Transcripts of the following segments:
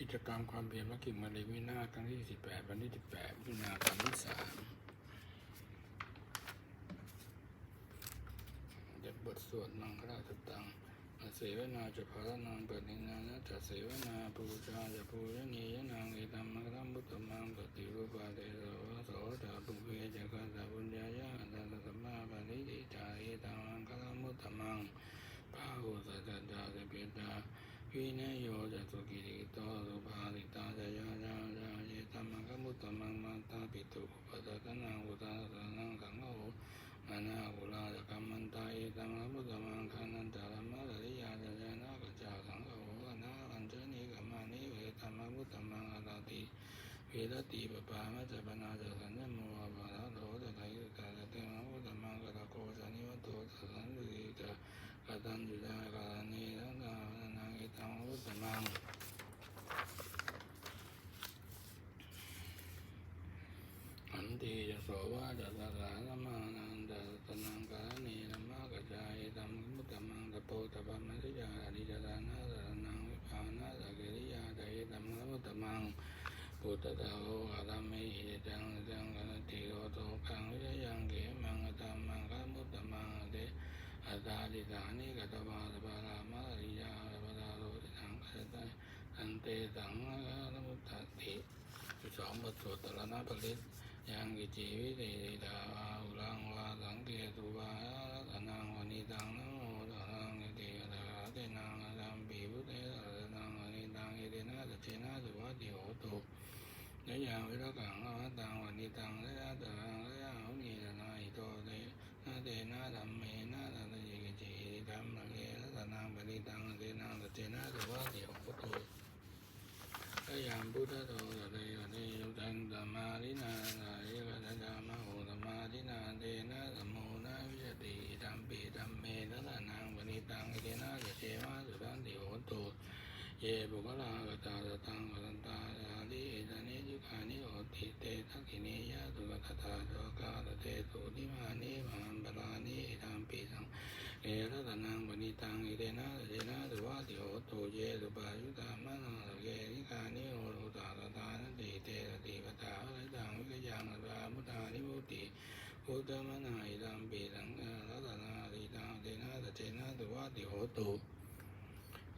กิจกรรมความเพียรวักกิ่งมาเลยวินาศครั้งที่สิบแปดวันที่สิบแปดมิถุนาคมที่สามเด็บบทสวดมังคลาสตังอาเสวนาจะภารนังปณินานะจะเสวนาปูชาจะปูยนียนางเอตัมมะรัมบุตตมังปฏิรูปาเตโสโสตาปุเพจะกัสสะบุญญายะอันตตสัมมาปฏิจิตาเอตัมมังคลัมมุตตมังพาหุสัจจตาสเปตาวินัยโยจะสุกิริโตสุภาริตาจะยาจาจาเยตัมมังคมุตตมังมาตาปิตุอุปตตนังอุตาสนังสังโฆมา นาอุลาจะกัมมันตาเอตัมมังมุตตมังคานันตาลัมมะริยาจะยานากัจจาสังโฆอนาอัญชนิกัมมานิเวตัมมังมุตตมังอาตติเวรติปปามัจจปนาจะสัญญโมอะปะระโตจะไทยตาจะเตมังมุตตมังกะตะโกจะนิวัตโตจะสันติจะกตัญญูดากาเนทังนานังอิตังวุตตมังอันติยโสวาจัตตาธรมานัน ตตนังกาเนธรรมะกัจจายตัมมุตตมังตโปตปะมัจจาอริจตานาสรนังวิภานาสกิริยาไดตัมมุตตมังปุตตะโหอะตัมเมหิจังจังกันติโอโตกังวิยังเกมังตัมมังคมุตตมังเตอัตตาดิสานิกัตวาสปารามาริยาปะดาโรติสังกัตตอันเตสังฆามุตติสิบสองบทสวดตระนาปริต ยังกิจิวิเตติตาวาอุลังวาสังเกตุวารัตนังวนิตังนโมตัสสังกิติตตาเตนังอะตัมปีพุทเตสัตนังวนิตังเอเตนะสัจเจนะสุวัติโหตุยะยังวิรกังอวัตังวนิตังระยะตรังระยะหุนิตนาอิโตเตนาเตนะธรรมเมนะตันติกิจิธรรมะเกนะนังปริตังเตนังตเจนะสุวัติโหตุ พยามพุทธโตตะเตวะเตยุตังตัมมารินาสายกะตะจามโหตมารินาเตนะสมโมนะวิจติธัมปิธัมเมนะนังปริตังเตนะตเจนะสุวัติโหตุเยบุคลากตาตตังกัตตาสาลิเอตานิจุกานิโหติเตทักขิเนยะสุกตตาโสกาตเตสุนิมานิมังบาลานิธรรมปิสังเอระตนังปณิตังอิเตนะเจนะสุวัติโหตุเยสุปายุตามะนังเกนิกานิโหตุตาตตานติเตสติปตาอะไรตังวิกยังอัตตามุตานิมุติ พุทธมนาอิรรมปิสังเอระตนาติตังเตนะเจนะสุวัติโหตุ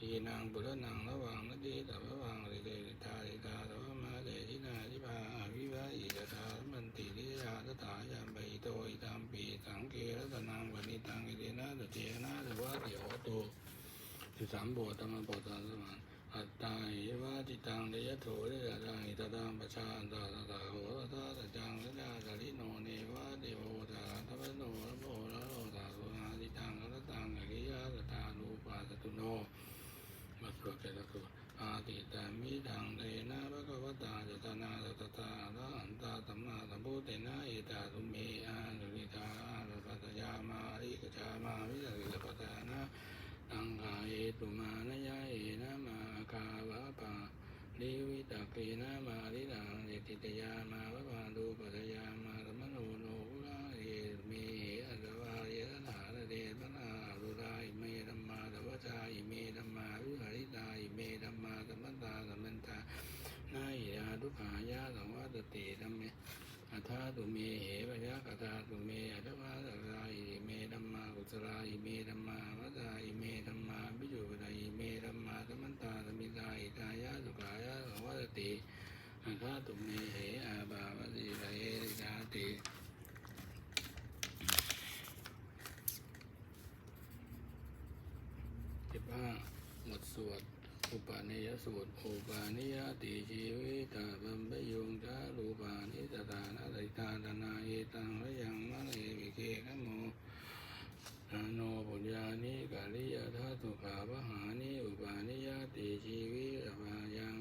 อีนางบุรนังระวังนาดีตัพวังริเดริตาริตาตะวะมาเดชินาทิพาอวิวะอิจตามันติริยาตถายามไปโตอิตามปีสังเกรัตนังวณิตังอิเดนะตเจนะตวะติโหตุสิบสามบทธรรมบทสามสมา อัตตาหิวาจิตังเดยโถเดยตังหิตตังปชาอันตาตตาโหตตาตจังเดยาสลิโนเนวาเดโวตาทัพโนรโมระโลตาสุนาจิตังกรตังอริยะตตานุปาสตุโน มาสวดแต่ละตัวอาติตามิดังเตนะภะคะวตาจตนาตตตาอะระหันตาสัมมาสัมพุทเตนะเอตาตุเมอานุริตาอานุปัตยามาริกจามาวิสริปตานะตังกาเอตุมานยาเอนะมาคาวะปา ลิวิตาเกนะมาริดังเอติตยามาวะปาดูปัตยามาสมโนโนภุราเอเมอัตวาเยนะหาเดปนารุราอิเมธัมมาตวจาอิเมธัมมาวิหาริตาอิเมธัมมาสัมมันตาสัมมันตานาหิยาทุกขายาสังวาตติธัมเมอัฏฐาตุเมเหวะยะกตาตุเมอัตวาตราอิเมธัมมากุศลาอิเมธัมมาวัตตาอิเมธัมมาวิจุปตาอิเมธัมมาสัมมันตาสัมมิตาอิตายะสุขายะสังวาตติอั ฏฐาตุเหอาบาวติระเอริกาติสิบห้าหมดสวดอุปาเนยสูตรอุปาเนยติชีวิตาบัมปยุงจารูปานิตตานาติตาตนาเอตังระยังมะเลวิเคขโมนาโนปุญญานิกาลิยธาตุขาวหานิอุปาเนยติชีวิตายังตระปุนะปา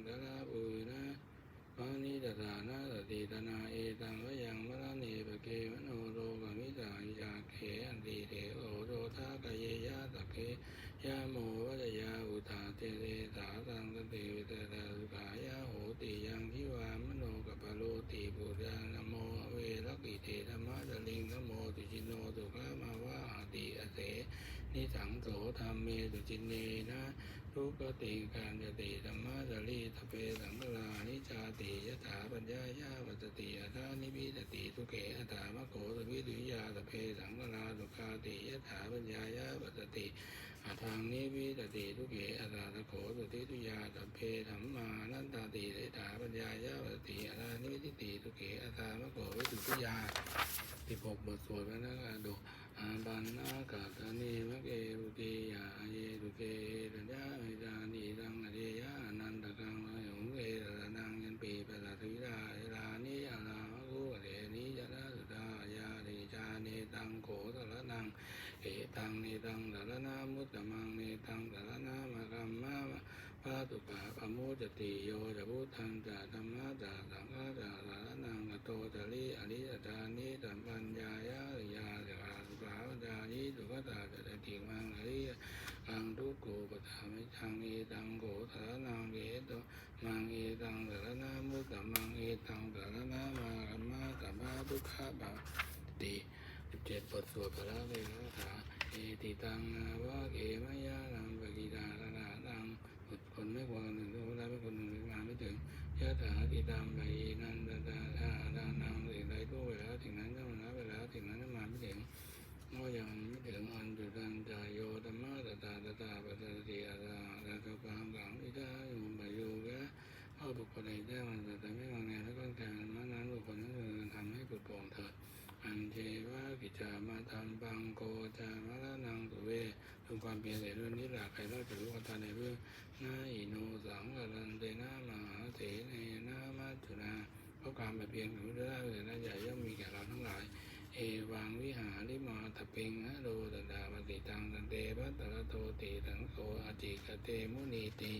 นิตานาติตนาเอ สังโสธรรมเมตุจินเนนะทุกติการจติธรรมะจริตเพสังฆลานิจาติยถาปัญญายาวัตติอัฏานิพิตติทุเกอัฏฐามะโขสวิตุยาตเพสังฆลาสุขาติยถาปัญญายาวัตติอัฏฐางนิพิตติทุเกอัฏฐาตะโขสุติตุยาตเพธรรมานันตาติยถาปัญญายาวัตติอัฏฐานิพิติทุเกอัฏฐามะโขวิตุยาที่หกบทสวดพระนักอาดุ บันนากาตานีมะเกรุติยาเยตุเกตัญญาวิจานีตังอเดยานันตกังอยุงเกตระนังยันปีปะตะทวิดาเอลานิอาลามะกุเรนิยะนาสุดายาติจาเนตังโขตระนังเอตังเนตังตระนามุตตมังเนตังตระนามะกัมมะปาตุปะปะโมจติโยจะพุทธังจะธรรมะจะสังฆะจะสารนังอโตจะลิอริยจานิสัมปัญญายาริยาจะอาสุขาวั จานิสุขตาจะตติมังอริยอังทุกโกปทามิทังเอตังโกสารนังเอโตมังเอตังสารนามุตมังเอตังสารนามากัมมาสัมมาทุกขะบาติสิบเจ็ดบทสวดพระเวทคาเอติตังนาวะเกมยานังปกิดาตนาตังบุคคลไม่ควรหนึ่งตัวได้ไม่ควรหนึ่งมาไม่ถึงยะถาติตามไปนันตาตาตานังสิ่งใดตู้ เปลี่ยนในเรื่องนี้หลักใครเราจะรู้กันตาในเรื่องนาอิโนสังกรันเตนามหาเถเนนามาจุนาเพราะการแบบเพียงของเรื่องอื่นนั้นใหญ่ย่อมมีแก่เราทั้งหลาย เอวังวิหาริมาตะเปงนะโดตดาปฏิตังตันเตปัตตะโตติสังโฆอาจิกเตมุนีติ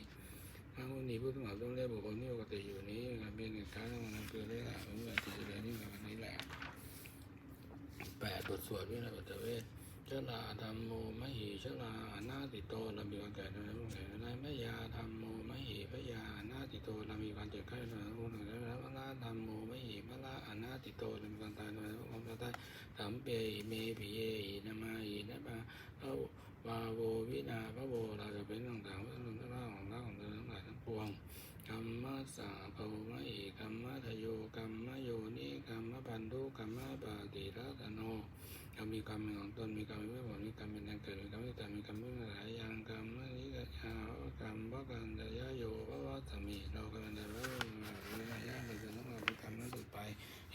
พระมุนีผู้สมัครต้องเรียกบุคคลที่ปกติอยู่นี้การเป็นการณ์ของมันคือเรื่องของการติดเรียนนี่กับนี้แหละแปดบทสวดวินาศเวท ชลาธรรมโมมหิชลานาติโตเรามีกามแก่ในรุ่งแก่ในมยาธรรมโมมหิพยานาติโตเรามีกามเจ็บไข้ในรุ่งแก่ในพระลาธรรมโมมหิพระลาอนาติโตเรามีกามตายในพระองค์ตายสัมเปยเมปิเยนะ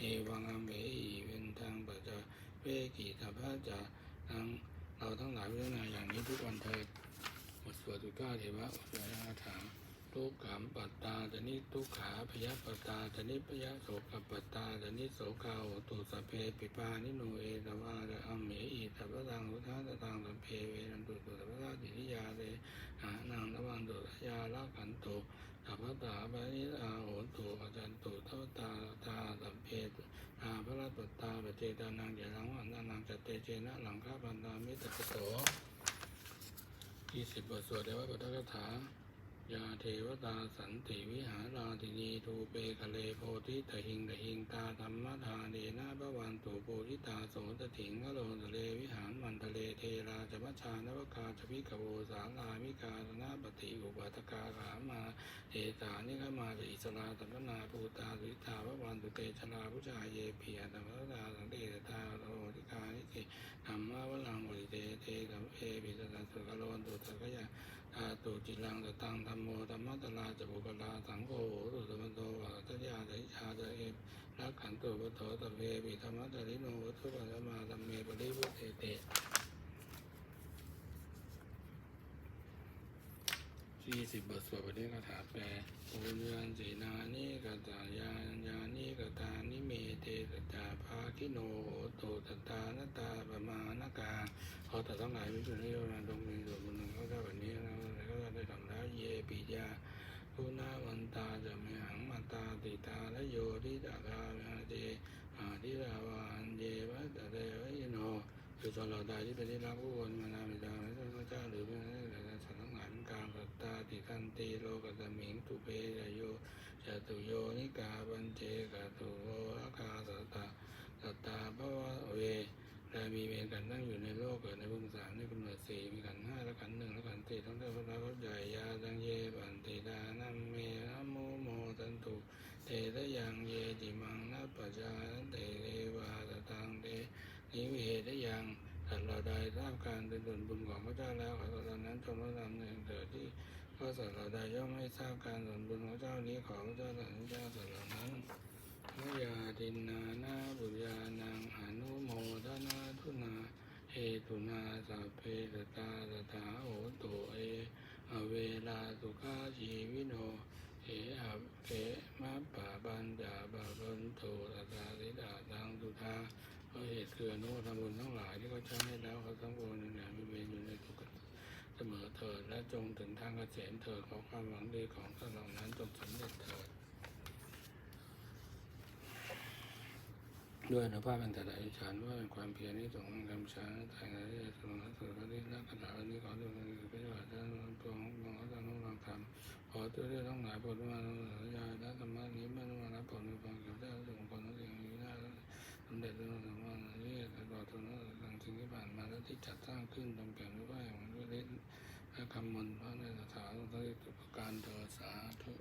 เอวังอัมเบอีเป็นทางปัจจเวกิตาพระจะทั้งเราทั้งหลายพิจารณาอย่างนี้ทุกวันเถิดหมดสวดทุก้าเทวะบทสวดราถา ทุกขามปัตตาจะนิทุกขาพยาปัตตาจะนิพยาโสกปัตตาจะนิโสกาโหตุสพเพปิปานิโนเอตวาจะอัมเมอีตัพตังสุทัสตังสัพเพเวนันตุตุสัพพะติทิยาเตหานังระวังตุยาละขันตุสัพพตาปานิอาโหตุอาจันตุทัพตาตาสัพเพอาพระรัตตาปเจตานังเจรังวันนานังจัตเตเจนะหลังคาปันตามิตรโตยี่สิบบทสวดเดวะปฐกถา ยาเทวตาสันติวิหาราตินีทูเปคะเลโพธิตหิงตหิงตาธรรมทาเดนะพระวันตุโพธิตาโสตถิงกโลทะเลวิหารมันทะเลเทราจมัชานวกาจพิกโวสาลามิกาธนาปฏิอุปัตกาขามาเอตานิกมาจะอิสลาตัมนาภูตาสุตาพระวันตุ เตชลาพุชาเยเพียตัมพตาสังเตตาโรติกานิเกธรรมาวลังบริเตเตกัมเอปิสตัสสะกโลนตุสักยะอาตุจิลังตตังธรรมโมธรรมะตลาจะบุกลาสังโฆตุสมันโตวะทัญญาติชาจะเอรักขันตุปโตตเวปิธรรมะตริโนวัตุปัสมาธรรมเมปริวุเตเต สี่สิบบทสวดปฏิคาถาแปลโอเนือนสีนานิกตายานยานิกตานิเมเตตตาภาคิโนโตตตานตาปมานกาขอแต่ทั้งหลายวิสุทธิโยนาตรงมีส่วนบุญหนึ่งเขาได้วันนี้แล้วก็ได้ทำแล้วเยปิยาทุนาวันตาจะไม่หังมาตาติตาและโยทิตาคาเมหาเจอาทิราวานเยวะตะเดวะยโนคือตอนเราตายที่เป็นที่รักผู้คนมานันติโลกตมิงตุเปยโยจตุโยนิกาบันเจกตุโลอากาสตตาสตตาภวะเวแลมีเวรกันตั้งอยู่ในโลกเกิดในภูมิสามในกำเนิดสี่มีกันห้าและกันหนึ่งและกันสี่ทั้งเทพระวัดใหญ่ยาดังเยบันติดานัมเมนโมโมตันตุเตทะยังเยติมังนัปจานเตเรวาตตังเตนิเวทะยังถัดว์เราใดทราบการเป็นส่วนบุญของพระเจ้าแล้วขอตอนนั้นจมพระธรรมหนึ่งเถิดที่ ราบการส่วนบุญของเจ้านี้ขอพระเจ้าสันเจ้าสัตว์เหล่านั้นมยาตินนานาบุญญาณังอนุโมทนาทุนาเหตุนาสัพเพตตาตถาโหตุเออเวลาสุขาชีวิโนเออะเกมะปะบัญจาบะบันโตตตาสิดาตังสุทาเพราะเหตุคืออนุธรรมบุญทั้งหลายที่เขาใช้ให้แล้วเขาทั้งปวงในแหนมีเวรอยู่ในทุกข์ สมอเถิดและจงถึงทางเกษมเถิดของความหวังดีของท่านเหล่านั้นจงสำเร็จเถิดด้วยอนุภาพเป็นแต่ละฉานว่าเป็นความเพียรที่ส่งกำชันแต่งอะไรที่จะส่งนั้นสุดก็ได้นักขณะนี้ขอดูมันคือเป็นว่ท่านตรงมองเขาจะนุ่งรองคำขอตัวเรื่องทั้งหลายโปรดมานุสยาและธรรมะนี้ไม่ต้องมารับผลในความเกี่ยวได้ส่งผลทั้งสิ่งนี้ได้สำเร็จด้วยธรรมะนี้แตลอดทุนหลังสิ่งที่ผ่านมาและที่จัดสร้างขึ้นตรงแก่ไม่ย่างด้วย ริและคำมนต์พระในสถานทุกประการเถิดสาธุ